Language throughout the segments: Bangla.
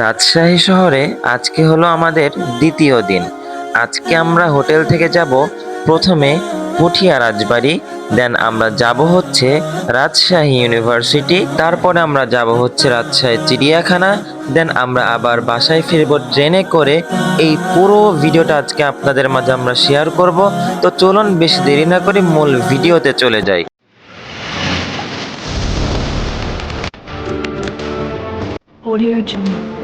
রাজশাহী শহরে আজকে হলো আমাদের দ্বিতীয় দিন। আজকে আমরা হোটেল থেকে যাব, প্রথমে পুঠিয়া রাজবাড়ি, দেন আমরা যাব হচ্ছে রাজশাহী ইউনিভার্সিটি, তারপরে আমরা যাব হচ্ছে রাজশাহী চিড়িয়াখানা, দেন আমরা আবার বাসায় ফিরব ট্রেনে করে। এই পুরো ভিডিওটা আজকে আপনাদের মাঝে আমরা শেয়ার করব। তো চলুন বেশি দেরি না করে মূল ভিডিওতে চলে যাই। Audio Jungle.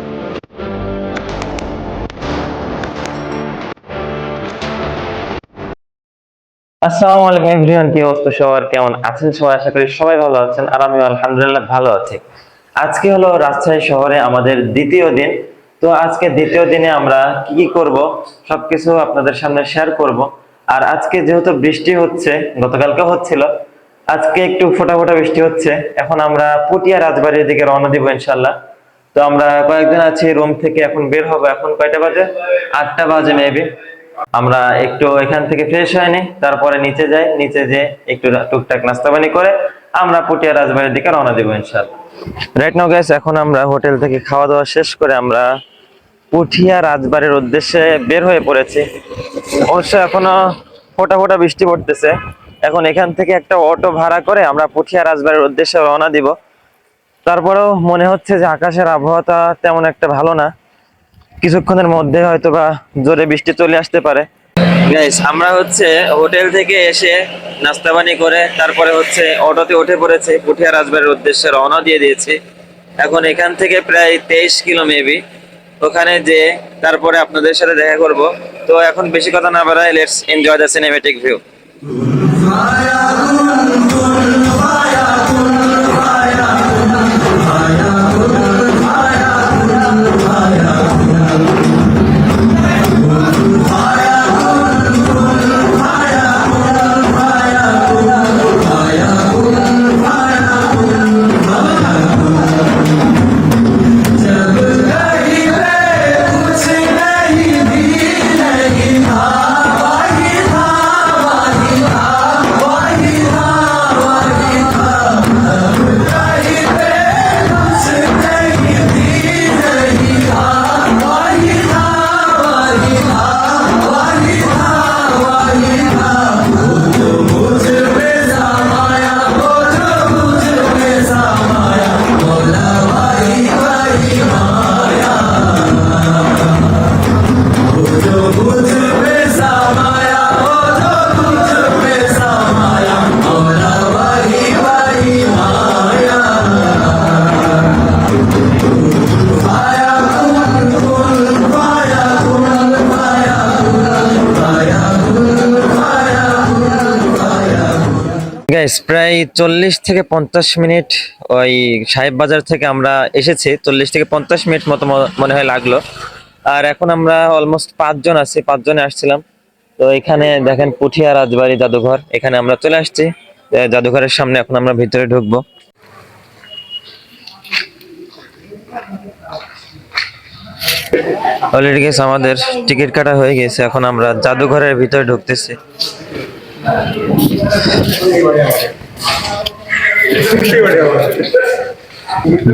আসসালামু আলাইকুম এভরিওয়ান, কি অবস্থা? সবার কেমন আছেন? সবাই আশা করি সবাই ভালো আছেন, আর আমি আলহামদুলিল্লাহ ভালো আছি। আজকে হলো রাজশাহী শহরে আমাদের দ্বিতীয় দিন। তো আজকে দ্বিতীয় দিনে আমরা কি কি করব, সবকিছু আপনাদের সামনে শেয়ার করব। আর আজকে যেহেতু বৃষ্টি হচ্ছে, গতকালকে হচ্ছিল, আজকে একটু ফোটা ফোটা বৃষ্টি হচ্ছে। এখন আমরা পুটিয়া রাজবাড়ির দিকে রওনা দিব ইনশাল্লাহ তো আমরা কয়েকজন আছি রুম থেকে এখন বের হব। এখন কয়টা বাজে? আটটা বাজে মেবি আমরা একটু এখান থেকে ফ্রেশ হয়নি, তারপরে নিচে যাই, নিচে যে একটু টুকটাক নাস্তা পানি করে আমরা পুটিয়া রাজবাড়ির দিকে রওনা দিব ইনশাল্লাহ রাইট নাও গাইস এখন আমরা হোটেল থেকে খাওয়া দাওয়া শেষ করে আমরা পুঠিয়া রাজবাড়ির উদ্দেশ্যে বের হয়ে পড়েছি। অবশ্য এখনও ফোটা ফোটা বৃষ্টি পড়তেছে। এখন এখান থেকে একটা অটো ভাড়া করে আমরা পুঠিয়া রাজবাড়ির উদ্দেশ্যে রওনা দিব। তারপরেও মনে হচ্ছে যে আকাশের আবহাওয়াটা তেমন একটা ভালো না। কিছুক্ষণের মধ্যে হয়তো বা জোরে বৃষ্টি চলে আসতে পারে। আমরা হচ্ছে হোটেল থেকে এসে নাস্তা পানি করে তারপরে হচ্ছে অটোতে উঠে পড়েছে পুঠিয়া রাজবাড়ির উদ্দেশ্যে রওনা দিয়ে দিয়েছি। এখন এখান থেকে প্রায় তেইশ কিলো মেবি ওখানে যে তারপরে আপনাদের সাথে দেখা করব। তো এখন বেশি কথা না বাড়াই let's enjoy the cinematic view guys প্রায় চল্লিশ থেকে পঞ্চাশ মিনিট ওই সাহেব বাজার থেকে আমরা এসেছি। চল্লিশ থেকে পঞ্চাশ মিনিট মতো মনে হয় লাগল। আর এখন আমরা অলমোস্ট পাঁচজন আছি, পাঁচজনে আসছিলাম। তো এখানে দেখেন পুঠিয়া রাজবাড়ি জাদুঘর। এখানে আমরা চলে আসছি। জাদুঘরের সামনে এখন আমরা ভিতরে ঢুকবো। অলরেডি গেছে আমাদের টিকিট কাটা হয়ে গেছে। এখন আমরা জাদুঘরের ভিতরে ঢুকতেছি।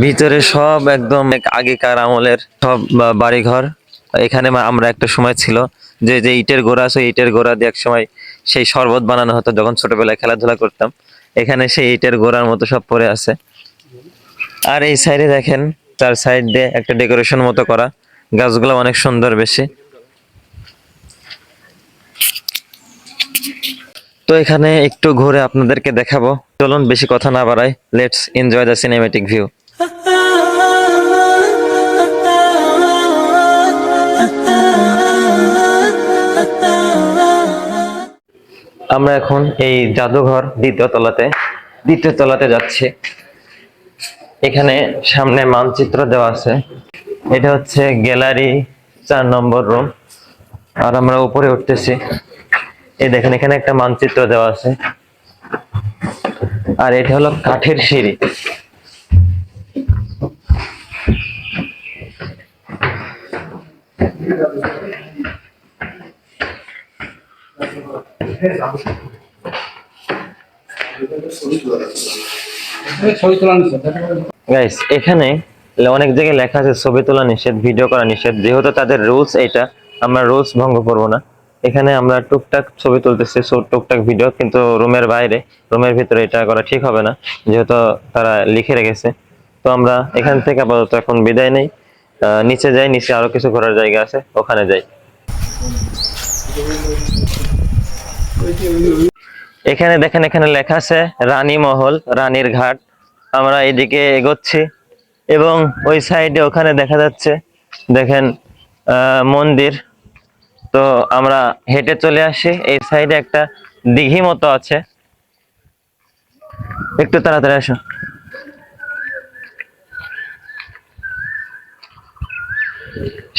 ভিতরে সব একদম আগেকার আমলের সব বাড়িঘর। এখানে আমরা একটা সময় ছিল যে যে ইটের গোড়া আছে ইটের গোড়া দিয়ে এক সময় সেই শরবত বানানো হতো যখন ছোটবেলায় খেলাধুলা করতাম। এখানে সেই ইটের গোড়ার মতো সব পড়ে আছে। আর এই সাইডে দেখেন তার সাইড দিয়ে একটা ডেকোরেশন মতো করা। গাছগুলো অনেক সুন্দর বেশি। তো এখানে একটু ঘুরে আপনাদেরকে দেখাবো। চলুন, বেশি কথা না বাড়াই। Let's enjoy the cinematic view আমরা এখন এই জাদুঘর দ্বিতীয় তলাতে দ্বিতীয় তলাতে যাচ্ছি। এখানে সামনে মানচিত্র দেওয়া আছে। এটা হচ্ছে গ্যালারি চার নম্বর রুম। আর আমরা উপরে উঠতেছি। এই দেখেন, এখানে একটা মানচিত্র দেওয়া আছে। আর এটা হলো কাঠের সিঁড়ি। গাইস এখানে অনেক জায়গায় লেখা আছে, ছবি তোলা নিষেধ, ভিডিও করা নিষেধ। যেহেতু তাদের রুলস এটা আমরা রুলস ভঙ্গ করব না। এখানে আমরা টুকটাক ছবি তুলতেছি টুকটাক ভিডিও কিন্তু রুমের বাইরে, রুমের ভিতরে এটা করা ঠিক হবে না, যেহেতু তারা লিখে রেখেছে। তো আমরা এখান থেকে আপাতত এখন বিদায় নেই। নিচে যাই, নিচে আরও কিছু ঘোরার জায়গা আছে, ওখানে যাই। এখানে দেখেন, এখানে লেখা আছে, রানী মহল, রানীর ঘাট। আমরা এদিকে এগোচ্ছি, এবং ওই সাইডে ওখানে দেখা যাচ্ছে, দেখেন মন্দির। তো আমরা হেঁটে চলে আসি। এই সাইডে একটা দিঘি মতো আছে। একটু তাড়াতাড়ি আসো।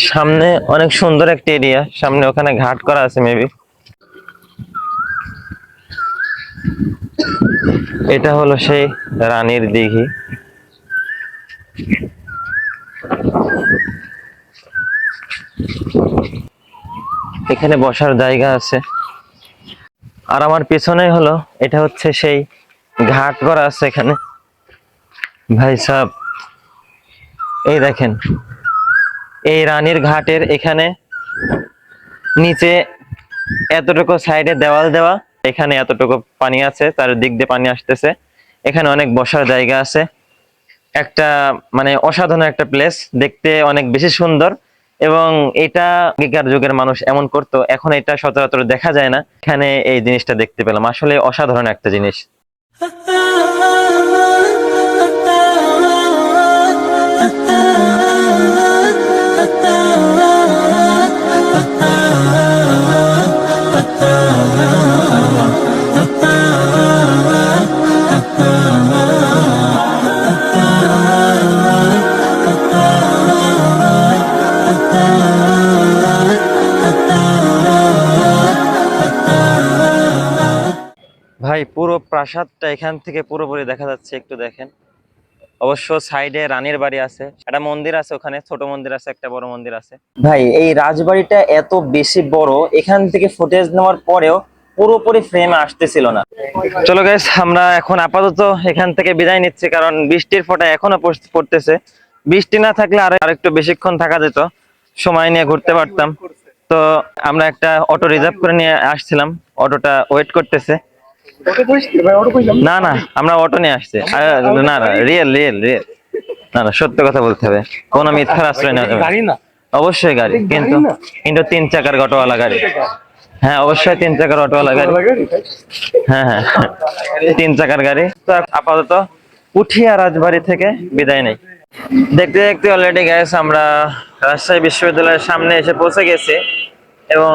সামনে অনেক সুন্দর একটা এরিয়া। সামনে ওখানে ঘাট করা আছে মেবি এটা হলো সেই রানীর দিঘি। এখানে বসার জায়গা আছে। আর আমার পেছনে হলো, এটা হচ্ছে সেই ঘাট করা আছে এখানে। ভাই সাহেব এই দেখেন, এই রানীর ঘাটের এখানে নিচে এতটুকু সাইডে দেওয়াল দেওয়া, এখানে এতটুকু পানি আছে, তার দিক দিয়ে পানি আসতেছে। এখানে অনেক বসার জায়গা আছে। একটা মানে অসাধারণ একটা প্লেস দেখতে অনেক বেশি সুন্দর। এবং এটা আগেকার যুগের মানুষ এমন করত, এখন এটা সচরাচর দেখা যায় না। এখানে এই জিনিসটা দেখতে পেলাম। আসলে অসাধারণ একটা জিনিস। প্রাসাদটা এখান থেকে পুরোপুরি দেখা যাচ্ছে একটু দেখেন। অবশ্য সাইডে রানীর বাড়ি আছে। একটা মন্দির আছে ওখানে ছোট মন্দির আছে একটা বড় মন্দির আছে। ভাই এই রাজবাড়িটা এত বেশি বড় এখান থেকে ফুটেজ নেওয়ার পরেও পুরোপুরি ফ্রেমে আসতেছিল না। চলো গাইস আমরা এখন আপাতত এখান থেকে বিদায় নিচ্ছি কারণ বৃষ্টির ফোঁটা এখনও পড়তেছে। বৃষ্টি না থাকলে আর আরেকটু বেশিক্ষণ থাকা যেত সময় নিয়ে ঘুরতে পারতাম। তো আমরা একটা অটো রিজার্ভ করে নিয়ে আসছিলাম অটোটা ওয়েট করতেছে। না না আমরা অটো নিয়ে আসছি। না না রিয়েল রিয়েল রিয়েল না না সত্য কথা বলতে হবে। কোনো মিথ্যার আশ্রয় নেওয়া যাবে না। অবশ্যই গাড়ি কিন্তু কিন্তু তিন চাকার অটোওয়ালা গাড়ি। হ্যাঁ অবশ্যই তিন চাকার অটোওয়ালা গাড়ি। হ্যাঁ হ্যাঁ তিন চাকার গাড়ি। তো আপাতত উঠিয়া রাজবাড়ি থেকে বিদায় নেই। দেখতে দেখতে অলরেডি গ্যাস আমরা রাজশাহী বিশ্ববিদ্যালয়ের সামনে এসে পৌঁছে গেছি। এবং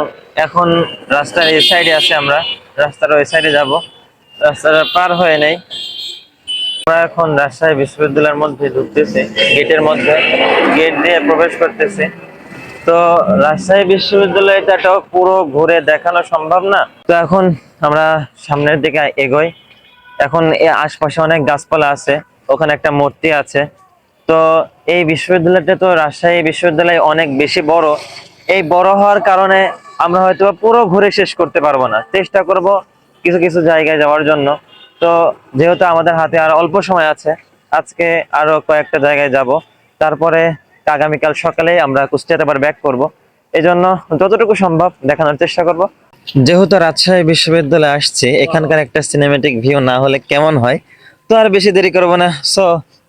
এখন রাস্তার এই সাইডে আছে আমরা। রাস্তার ওই সাইডে যাব। রাস্তাটা পার হয়ে নেই। আমরা এখন রাজশাহী বিশ্ববিদ্যালয়ের মধ্যে ঢুকতেছি। গেটের মধ্যে। গেট দিয়ে প্রবেশ করতেছি। তো রাজশাহী বিশ্ববিদ্যালয়টাও পুরো ঘুরে দেখানো সম্ভব না। তো এখন আমরা সামনের দিকে এগোই। এখন আশপাশে অনেক গাছপালা আছে। ওখানে একটা মূর্তি আছে। তো এই বিশ্ববিদ্যালয়টা তো রাজশাহী বিশ্ববিদ্যালয় অনেক বেশি বড়। এই বড় হওয়ার কারণে আমরা হয়তো পুরো ঘুরে শেষ করতে পারব না। চেষ্টা করব কিছু কিছু জায়গায় যাওয়ার জন্য। তো যেহেতু আমাদের হাতে আর অল্প সময় আছে, আজকে আরও কয়েকটা জায়গায় যাব। তারপরে আগামীকাল সকালে আমরা কুষ্টিয়াতে আবার ব্যাক করব। এই জন্য যতটুকু সম্ভব দেখানোর চেষ্টা করব। যেহেতু রাজশাহী বিশ্ববিদ্যালয়ে আসছে, এখানকার একটা সিনেমেটিক ভিউ না হলে কেমন হয়? তো আর বেশি দেরি করব না। So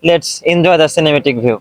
let's enjoy the cinematic view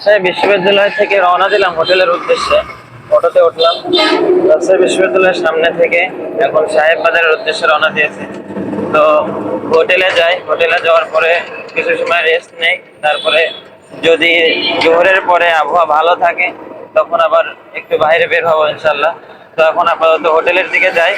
Rajshahi বিশ্ববিদ্যালয় থেকে রওনা দিলাম হোটেলের উদ্দেশ্যে। অটোতে উঠলাম। রাজশাহী বিশ্ববিদ্যালয়ের সামনে থেকে এখন সাহেব বাজারের উদ্দেশ্যে রওনা দিয়েছে। তো হোটেলে যাই। হোটেলে যাওয়ার পরে কিছু সময় রেস্ট নেই। তারপরে যদি জোহরের পরে আবহাওয়া ভালো থাকে, তখন আবার একটু বাইরে বের হব ইনশাল্লাহ। তো এখন আপাতত হোটেলের দিকে যাই।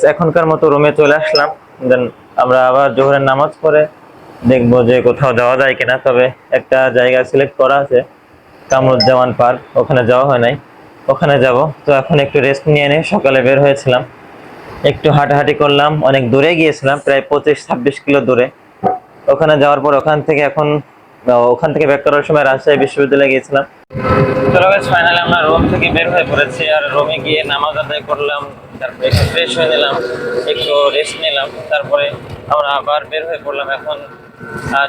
গাইস এখনকার মতো রুমে চলে আসলাম। দেন আমরা আবার জোহরের নামাজ পড়ে দেখব যে কোথাও যাওয়া যায় কিনা। তবে একটা জায়গা সিলেক্ট করা আছে, কামরুজ্জামান পার্ক। ওখানে যাওয়া হয় নাই। ওখানে যাব। তো এখন একটু রেস্ট নিয়ে নিয়ে সকালে বের হয়েছিলাম। একটু হাঁটাহাঁটি করলাম। অনেক দূরে গিয়েছিলাম, প্রায় পঁচিশ ছাব্বিশ কিলো দূরে। ওখানে যাওয়ার পর ওখান থেকে এখন ওখান থেকে ব্যাক করার সময় রাজশাহী বিশ্ববিদ্যালয়ে গিয়েছিলাম। ফাইনালি আমরা রুম থেকে বের হয়ে পড়েছি। আর রোমে গিয়ে নামাজ আদায় করলাম। তারপরে একটু ফ্রেশ হয়ে নিলাম, একটু রেস্ট নিলাম, তারপরে আমরা আবার বের হয়ে পড়লাম এখন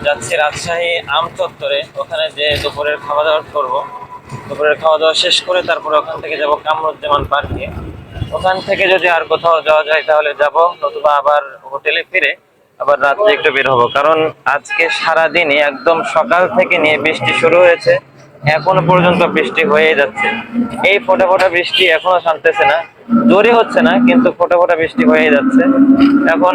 যাচ্ছি রাজশাহী আম চত্বরে। ওখানে যে দুপুরের খাওয়া দাওয়া করব, দুপুরের খাওয়া দাওয়া শেষ করে তারপরে ওখান থেকে যাব কামরুজ্জামান পার্কে। ওখান থেকে যদি আর কোথাও যাওয়া যায় তাহলে যাব, নতুবা আবার হোটেলে ফিরে আবার রাত্রে একটু বের হব। কারণ আজকে সারাদিনই একদম সকাল থেকে নিয়ে বৃষ্টি শুরু হয়েছে। এখনও পর্যন্ত বৃষ্টি হয়ে যাচ্ছে। এই ফোটা ফোটা বৃষ্টি এখনও শান্তেছে না। জোরে হচ্ছে না, কিন্তু ফোটা ফোটা বৃষ্টি হয়ে যাচ্ছে। এখন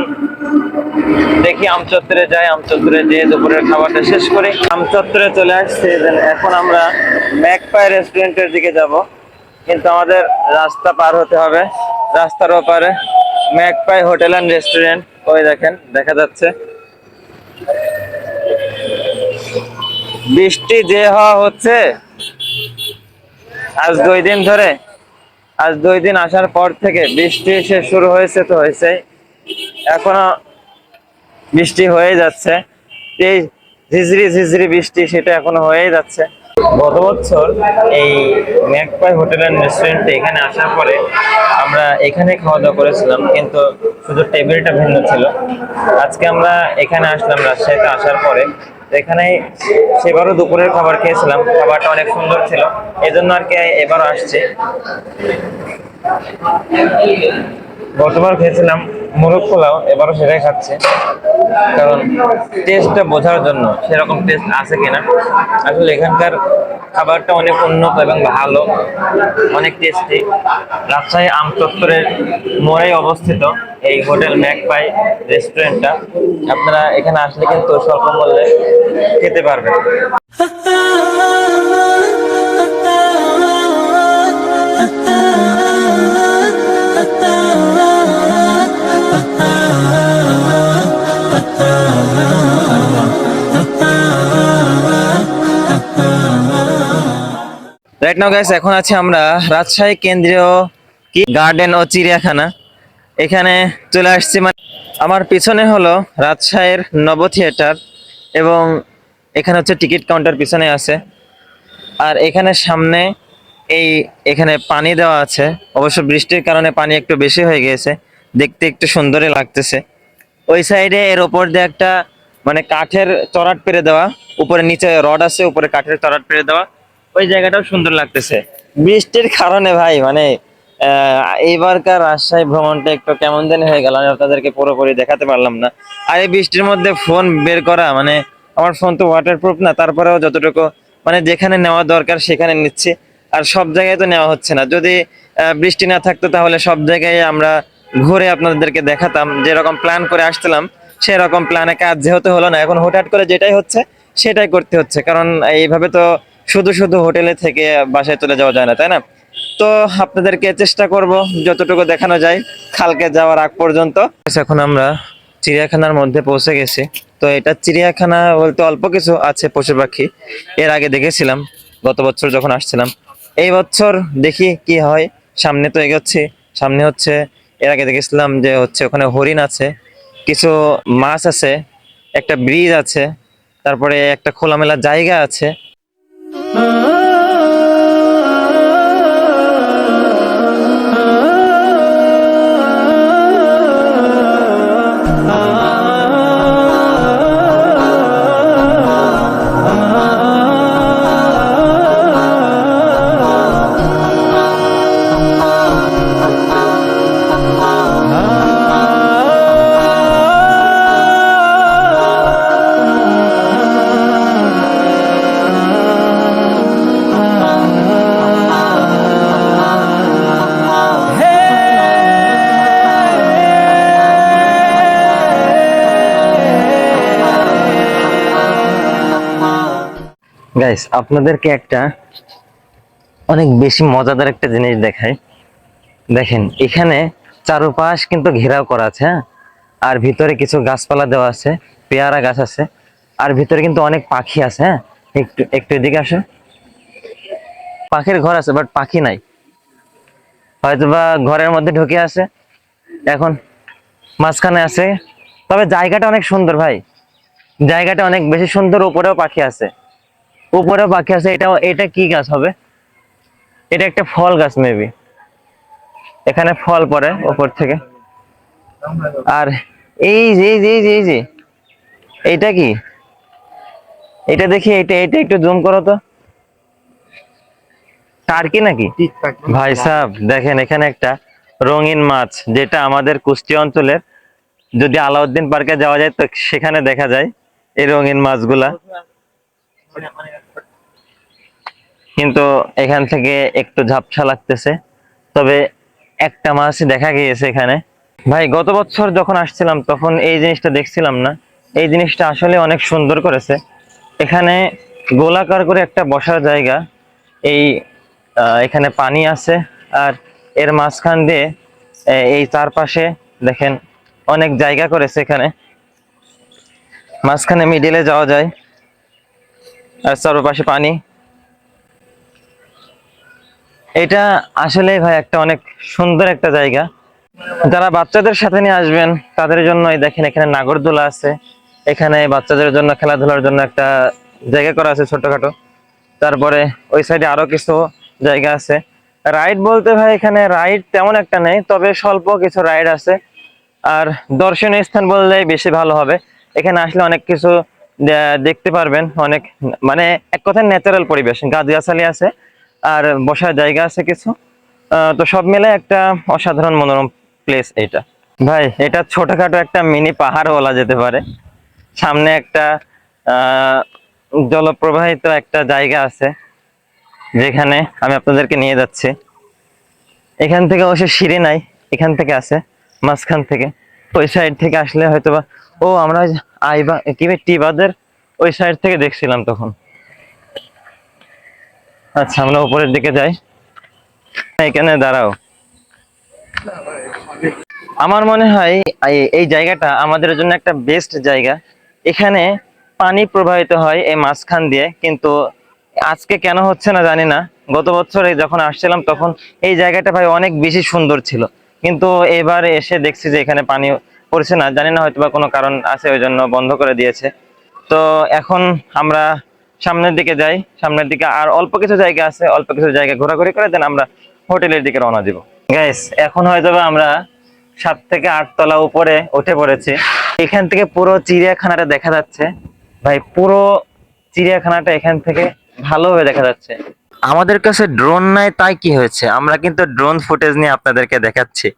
দেখি আমচত্বরে যাই, আমচত্বরে যেয়ে দুপুরের খাবারটা শেষ করি। আমচত্বরে চলে আসছে এখন আমরা ম্যাকপাই রেস্টুরেন্টের দিকে যাব। কিন্তু আমাদের রাস্তা পার হতে হবে। রাস্তার ওপারে ম্যাকপাই হোটেল অ্যান্ড রেস্টুরেন্ট। ওই দেখেন, দেখা যাচ্ছে। বৃষ্টি যে হওয়া হচ্ছে, আজ দুই দিন ধরে, আজ দুই দিন আসার পর থেকে বৃষ্টি এসে শুরু হয়েছে তো হয়েছে এখনও বৃষ্টি হয়ে যাচ্ছে। এই ঝিঝরি ঝিঝরি বৃষ্টি সেটা এখনও হয়েই যাচ্ছে। গত বছর এই ম্যাকপাই হোটেল অ্যান্ড রেস্টুরেন্টে এখানে আসার পরে আমরা এখানে খাওয়া দাওয়া করেছিলাম, কিন্তু শুধু টেবিলটা ভিন্ন ছিল। আজকে আমরা এখানে আসলাম রাজশাহীতে আসার পরে। এখানে সেবারও দুপুরের খাবার খেয়েছিলাম, খাবারটা অনেক সুন্দর ছিল। এই জন্য আর কি এবারও আসছি। গতবার খেয়েছিলাম মোরগ পোলাও এবারও সেটাই খাচ্ছে। কারণ টেস্টটা বোঝার জন্য সেরকম টেস্ট আছে কিনা। আসলে এখানকার খাবারটা অনেক উন্নত এবং ভালো, অনেক টেস্টি রাজশাহী আম চত্বরের মোড়ে অবস্থিত এই হোটেল ম্যাকপাই রেস্টুরেন্টটা। আপনারা এখানে আসলে কিন্তু স্বল্প মূল্যে খেতে পারবেন। রাইট নাও গাইস এখন আছি আমরা রাজশাহী কেন্দ্রীয় কি গার্ডেন ও চিড়িয়াখানা। এখানে চলে আসছি মানে আমার পিছনে হলো রাজশাহীর নব থিয়েটার এবং এখানে হচ্ছে টিকিট কাউন্টার পিছনে আছে। আর এখানে সামনে এই এখানে পানি দেওয়া আছে। অবশ্য বৃষ্টির কারণে পানি একটু বেশি হয়ে গিয়েছে। দেখতে একটু সুন্দরই লাগতেছে। ওই সাইডে এর ওপর দিয়ে একটা মানে কাঠের চড়াট পেরে দেওয়া। উপরে নিচে রড আছে, উপরে কাঠের চড়াট পেরে দেওয়া। ওই জায়গাটাও সুন্দর লাগতেছে। বৃষ্টির কারণে ভাই মানে এইবারকার রাজশাহী ভ্রমণটা একটু কেমন জানি হয়ে গেল, আমি আপনাদেরকে পুরোপুরি দেখাতে পারলাম না। আর এই বৃষ্টির মধ্যে ফোন বের করা মানে আমার ফোন তো ওয়াটারপ্রুফ না, তারপরেও যতটুকু মানে যেখানে নেওয়া দরকার সেখানে নিচ্ছি। আর সব জায়গায় তো নেওয়া হচ্ছে না। যদি বৃষ্টি না থাকতো তাহলে সব জায়গায় আমরা ঘুরে আপনাদেরকে দেখাতাম, যেরকম প্ল্যান করে আসছিলাম, সেরকম প্ল্যানে কাজ যেহেতু হলো না, এখন হঠাৎ করে যেটাই হচ্ছে, সেটাই করতে হচ্ছে। কারণ এইভাবে তো শুধু শুধু হোটেলে থেকে বাসায় চলে যাওয়া যায় না, তাই না? তো আপনাদেরকে চেষ্টা করব যতটুকু দেখানো যায় কালকে যাওয়ার আগ পর্যন্ত। এখন আমরা চিড়িয়াখানার মধ্যে পৌঁছে গেছি। তো এটা চিড়িয়াখানা বলতে অল্প কিছু আছে পশু পাখি। এর আগে দেখেছিলাম, গত বছর যখন আসছিলাম। এই বছর দেখি কি হয়, সামনে তো এগোচ্ছি। সামনে হচ্ছে, এর আগে দেখেছিলাম যে হচ্ছে ওখানে হরিণ আছে, কিছু মাছ আছে, একটা ব্রিজ আছে, তারপরে একটা খোলামেলা জায়গা আছে। Oh. গাইস আপনাদেরকে একটা অনেক বেশি মজাদার একটা জিনিস দেখাই। দেখেন, এখানে চারুপাশ কিন্তু ঘেরাও করা আছে হ্যাঁ? আর ভিতরে কিছু গাছপালা দেওয়া আছে, পেয়ারা গাছ আছে, আর ভিতরে কিন্তু অনেক পাখি আছে হ্যাঁ? একটু একটু এদিকে আসেন পাখির ঘর আছে বাট পাখি নাই। হয়তোবা ঘরের মধ্যে ঢুকে আছে। এখন মাঝখানে আছে। তবে জায়গাটা অনেক সুন্দর ভাই। জায়গাটা অনেক বেশি সুন্দর, উপরেও পাখি আছে। উপরেও পাখি আছে, এটা এটা কি গাছ হবে? এটা একটা ফল গাছ মেবি এখানে ফল পড়ে উপর থেকে। আর এই যে যে যে যে, এইটা কি? এটা দেখি এটা এটা একটু জুম করো তো। টার্কি নাকি? ভাই সাহেব দেখেন এখানে একটা রঙিন মাছ, যেটা আমাদের কুষ্টিয়া অঞ্চলের, যদি আলাউদ্দিন পার্কে যাওয়া যায়, তো সেখানে দেখা যায় এই রঙিন মাছগুলা। কিন্তু এখান থেকে একটু ঝাপসা লাগতেছে। তবে একটা মাছ দেখা গিয়েছে এখানে। ভাই, গত বছর যখন আসছিলাম, তখন এই জিনিসটা দেখছিলাম না। এই জিনিসটা আসলে অনেক সুন্দর করেছে। এখানে গোলাকার করে একটা বসার জায়গা। এই এখানে পানি আছে আর এর মাঝখান দিয়ে এই চারপাশে দেখেন অনেক জায়গা করেছে এখানে। মাঝখানে মিডিলে যাওয়া যায়। আর পানি। এটা আসলে ভাই একটা অনেক সুন্দর একটা জায়গা। যারা বাচ্চাদের সাথে নিয়ে আসবেন, তাদের জন্য দেখেন এখানে নাগরদোলা আছে। এখানে বাচ্চাদের জন্য খেলাধুলার জন্য একটা জায়গা করা আছে ছোটখাটো। তারপরে ওই সাইডে আরও কিছু জায়গা আছে। রাইড বলতে ভাই এখানে রাইড তেমন একটা নেই, তবে স্বল্প কিছু রাইড আছে। আর দর্শনীয় স্থান বললে বেশি ভালো হবে। এখানে আসলে অনেক কিছু দেখতে পারবেন অনেক মানে এক কথায় ন্যাচারাল পরিবেশ। গাছগাছালি আছে, আর বসার জায়গা আছে কিছু। তো সব মিলে একটা অসাধারণ মনোরম প্লেস এটা। ভাই, এটা ছোটখাটো একটা মিনি পাহাড় বলা যেতে পারে। সামনে একটা জলপ্রবাহিত একটা জায়গা আছে, যেখানে আমি আপনাদেরকে নিয়ে যাচ্ছি। এখান থেকে অবশ্য সিঁড়ি নাই, এখান থেকে আছে, মাঝখান থেকে। ওই সাইড থেকে আসলে হয়তোবা ও আমরা আইবা কি বলে, টিবাদের ওই সাইড থেকে দেখছিলাম তখন। আচ্ছা আমরা উপরের দিকে যাই। এখানে দাঁড়াও। আমার মনে হয় এই জায়গাটা আমাদের জন্য একটা বেস্ট জায়গা। এখানে পানি প্রবাহিত হয় এই মাঝখান দিয়ে কিন্তু আজকে কেন হচ্ছে না জানি না। গত বছরে যখন আসছিলাম তখন এই জায়গাটা ভাই অনেক বেশি সুন্দর ছিল। কিন্তু এবার এসে দেখছি যে এখানে পানি পড়ছে না, জানি না হয়তো বা কোনো কারণ আছে, ওই জন্য বন্ধ করে দিয়েছে। তো এখন আমরা সামনের দিকে যাই, সামনের দিকে আর অল্প কিছু জায়গা আছে, অল্প কিছু জায়গা ঘোরাঘুরি করে দেন আমরা হোটেলের দিকে রওনা দিব। গাইস এখন হয়তো আমরা সাত থেকে আট তলা উপরে উঠে পড়েছি। এখান থেকে পুরো চিড়িয়াখানাটা দেখা যাচ্ছে। ভাই, পুরো চিড়িয়াখানাটা এখান থেকে ভালোভাবে দেখা যাচ্ছে। আমাদের কাছে ড্রোন নাই, তাই কি হয়েছে? আমরা কিন্তু ড্রোন ফুটেজ নিয়ে আপনাদেরকে দেখাচ্ছি।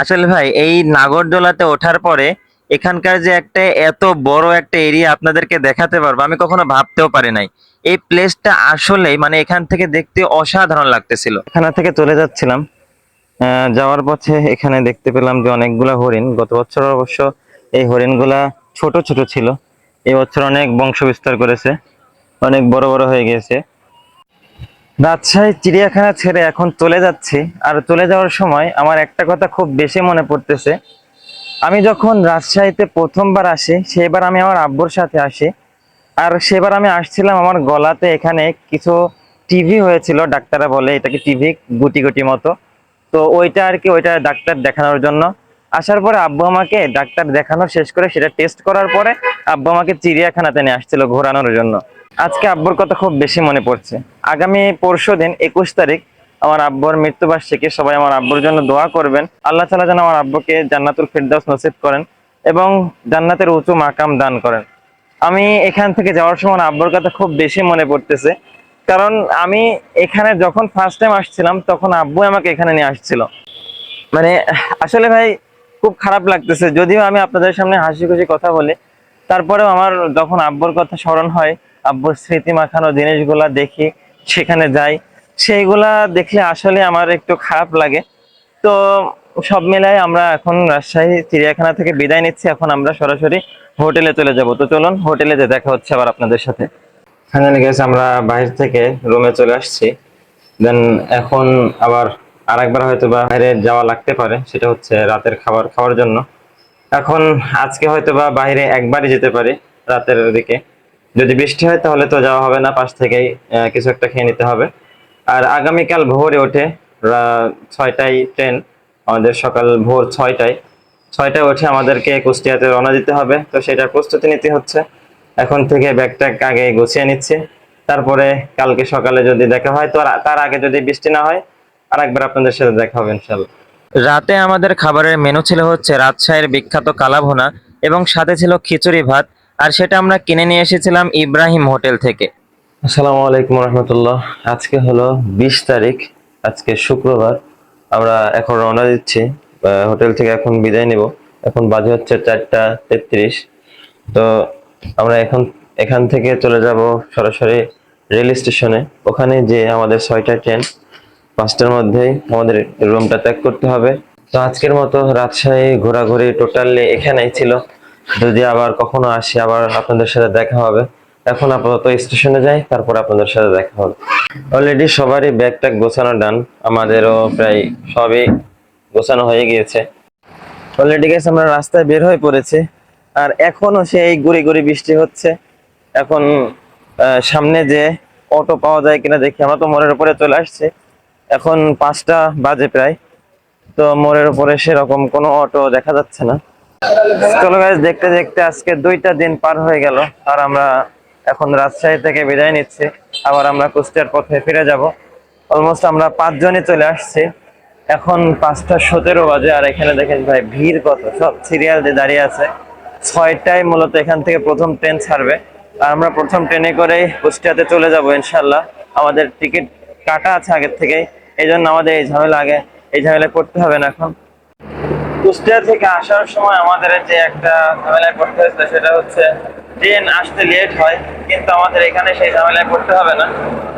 আসলে ভাই, এই নাগরদোলাতে ওঠার পরে এখানকার যে একটা এত বড় একটা এরিয়া আপনাদেরকে দেখাতে পারব, আমি কখনো ভাবতেও পারি নাই। এই প্লেসটা আসলেই মানে এখান থেকে দেখতে অসাধারণ লাগতেছিল। এখানে থেকে চলে যাচ্ছিলাম। যাওয়ার পথে এখানে দেখতে পেলাম যে অনেকগুলা হরিণ। গত বছর অবশ্য এই হরিণগুলা ছোট ছোট ছিল। এই বছর অনেক বংশ বিস্তার করেছে। অনেক বড় বড় হয়ে গেছে রাজশাহী চিড়িয়াখানা ছেড়ে এখন চলে যাচ্ছি। আর চলে যাওয়ার সময় আমার একটা কথা খুব বেশি মনে পড়তেছে। আমি যখন রাজশাহীতে প্রথমবার আসি, সেবার আমি আমার আব্বুর সাথে আসি। আর সেবার আমি আসছিলাম আমার গলাতে এখানে কিছু টিভি হয়েছিল, ডাক্তাররা বলে এটাকে টিভি গুটি গুটি মতো। তো ওইটা আর কি, ওইটা ডাক্তার দেখানোর জন্য। আসার পরে আব্বু আমাকে ডাক্তার দেখানো শেষ করে সেটা টেস্ট করার পরে আব্বু আমাকে চিড়িয়াখানাতে নিয়ে আসছিল ঘোরানোর জন্য। আজকে আব্বুর কথা খুব বেশি মনে পড়ছে। আগামী পরশু দিন একুশ তারিখ আমার আব্বুর মৃত্যুবার্ষিকী, সবাই আমার আব্বুর জন্য দোয়া করবেন। আল্লাহ তালা যেন আমার আব্বুকে জান্নাতুল ফিরদাউস নসিব করেন এবং জান্নাতের উঁচু মাকাম দান করেন। আমি এখান থেকে যাওয়ার সময় আব্বুর কথা খুব বেশি মনে পড়তেছে। কারণ আমি এখানে যখন ফার্স্ট টাইম আসছিলাম, তখন আব্বু আমাকে এখানে নিয়ে আসছিল। মানে আসলে ভাই, খুব খারাপ লাগতেছে। যদিও আমি আপনাদের সামনে হাসি খুশি কথা বলি, তারপরেও আমার যখন আব্বুর কথা স্মরণ হয় আব্বুর স্মৃতি মাখানো জিনিসগুলা দেখি, সেখানে যাই। সেইগুলা দেখলে আসলে আমার একটু খারাপ লাগে। তো সব মিলাই আমরা এখন রাজশাহী চিড়িয়াখানা থেকে বিদায় নিচ্ছি। এখন আমরা সরাসরি হোটেলে চলে যাব। তো চলুন, হোটেলে যে দেখা হচ্ছে আবার আপনাদের সাথে। ফাইনালি গেছে আমরা বাইরে থেকে রুমে চলে আসছি। দেন এখন আবার আরেকবার হয়তো বা বাইরে যাওয়া লাগতে পারে। সেটা হচ্ছে রাতের খাবার খাওয়ার জন্য। এখন আজকে হয়তো বা বাইরে একবারই যেতে পারি রাতের দিকে। যদি বৃষ্টি হয় তাহলে তো যাওয়া হবে না, পাশ থেকেই কিছু একটা খেয়ে নিতে হবে। আর আগামীকাল ভোরে ওঠে ছয়টায় ট্রেন, আমাদের সকাল ভোর ছয়টায়। ছয়টায় উঠে আমাদেরকে কুষ্টিয়াতে রওনা দিতে হবে, তো সেটার প্রস্তুতি নিতে হচ্ছে। এখন থেকে ব্যাগটা আগে গুছিয়ে নিচ্ছে। তারপরে কালকে সকালে যদি দেখা হয়, তো তার আগে যদি বৃষ্টি না হয় আর একবার আপনাদের সাথে দেখা হবে ইনশাল্লাহ রাতে আমাদের খাবারের মেনু ছিল হচ্ছে রাজশাহীর বিখ্যাত কালাভোনা এবং সাথে ছিল খিচুড়ি ভাত। আর সেটা আমরা কিনে নিয়ে এসেছিলাম ইব্রাহিম হোটেল থেকে। আসসালামু আলাইকুম রহমতুল্লাহ। আজকে হলো বিশ তারিখ, আজকে শুক্রবার। আমরা এখন রওনা দিচ্ছি হোটেল থেকে এখন বিদায় নেব। এখন বাজে হচ্ছে চারটা তেত্রিশ। তো আমরা এখন, এখান থেকে চলে যাব সরাসরি রেল স্টেশনে। ওখানে যে আমাদের ছয়টা ট্রেন, পাঁচটার মধ্যেই আমাদের রুমটা ত্যাগ করতে হবে। তো আজকের মতো রাজশাহী ঘোরাঘুরি টোটালি এখানেই ছিল। যদি আবার কখনো আসি, আবার আপনাদের সাথে দেখা হবে। এখন আপাতত স্টেশনে যাই, তারপর আপনাদের সাথে দেখা হবে। অলরেডি সবারই ব্যাগ গোছানো ডান আমাদেরও প্রায় সবই গোছানো হয়ে গিয়েছে। অলরেডি গেছে আমরা রাস্তায় বের হয়ে পড়েছি। আর এখনও সেই গুড়ি গুড়ি বৃষ্টি হচ্ছে। এখন সামনে যে অটো পাওয়া যায় কিনা দেখি, আমরা তো মোড়ের উপরে চলে আসছি। এখন পাঁচটা বাজে প্রায়। তো মোড়ের উপরে সেরকম কোনো অটো দেখা যাচ্ছে না। চলো গাইজ দেখতে দেখতে আজকে দুইটা দিন পার হয়ে গেল, আর আমরা এখন রাজশাহী থেকে বিদায় নিচ্ছি। আবার আমরা কুষ্টিয়ার পথে ফিরে যাব। অলমোস্ট আমরা পাঁচজনই চলে আসছি। এখন পাঁচটা সতেরো বাজে, আর এখানে দেখেন ভাই, ভিড় কত। সব সিরিয়াল দিয়ে দাঁড়িয়ে আছে। ছয়টায় মূলত এখান থেকে প্রথম ট্রেন ছাড়বে। আর আমরা প্রথম ট্রেনে করেই কুষ্টিয়াতে চলে যাব ইনশাল্লাহ। আমাদের টিকিট কাটা আছে আগের থেকেই। এই জন্য আমাদের এই ঝামেলা আগে এই ঝামেলায় পড়তে হবে না এখন। কুষ্টিয়া থেকে আসার সময় আমাদের যে একটা ঝামেলায় পড়তে হয়েছে, সেটা হচ্ছে ট্রেন আসতে লেট হয়, কিন্তু আমাদের এখানে সেই ঝামেলায় পড়তে হবে না।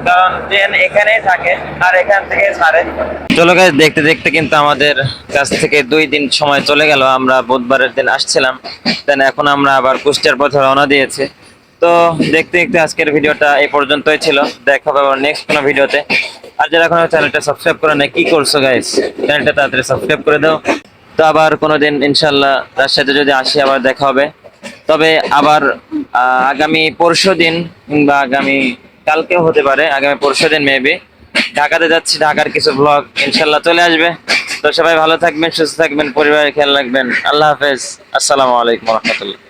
কারণ ট্রেন এখানেই থাকে, আর এখান থেকে ছাড়ে। চলো গাইজ দেখতে দেখতে কিন্তু আমাদের কাছ থেকে দুই দিন সময় চলে গেল, আমরা বুধবারের দিন আসছিলাম। দেন এখন আমরা আবার কুষ্টিয়ার পথে রওনা দিয়েছি। তো দেখতে দেখতে আজকের ভিডিওটা এই পর্যন্তই ছিল। দেখা হবে নেক্সট কোনো ভিডিওতে। আর যারা এখনও চ্যানেলটা সাবস্ক্রাইব করে নাই কি করছ গাইস চ্যানেলটা তাড়াতাড়ি সাবস্ক্রাইব করে দাও। তো আবার কোনোদিন ইনশাল্লাহ তার সাথে যদি আসি, আবার দেখা হবে। তবে আবার আগামী পরশু দিন কিংবা আগামী কালকেও হতে পারে, আগামী পরশু দিন মেবি ঢাকাতে যাচ্ছি, ঢাকার কিছু ব্লগ ইনশাল্লাহ চলে আসবে। তো সবাই ভালো থাকবেন, সুস্থ থাকবেন, পরিবারের খেয়াল রাখবেন। আল্লাহ হাফেজ। আসসালামু আলাইকুম রহমতুল্লাহ।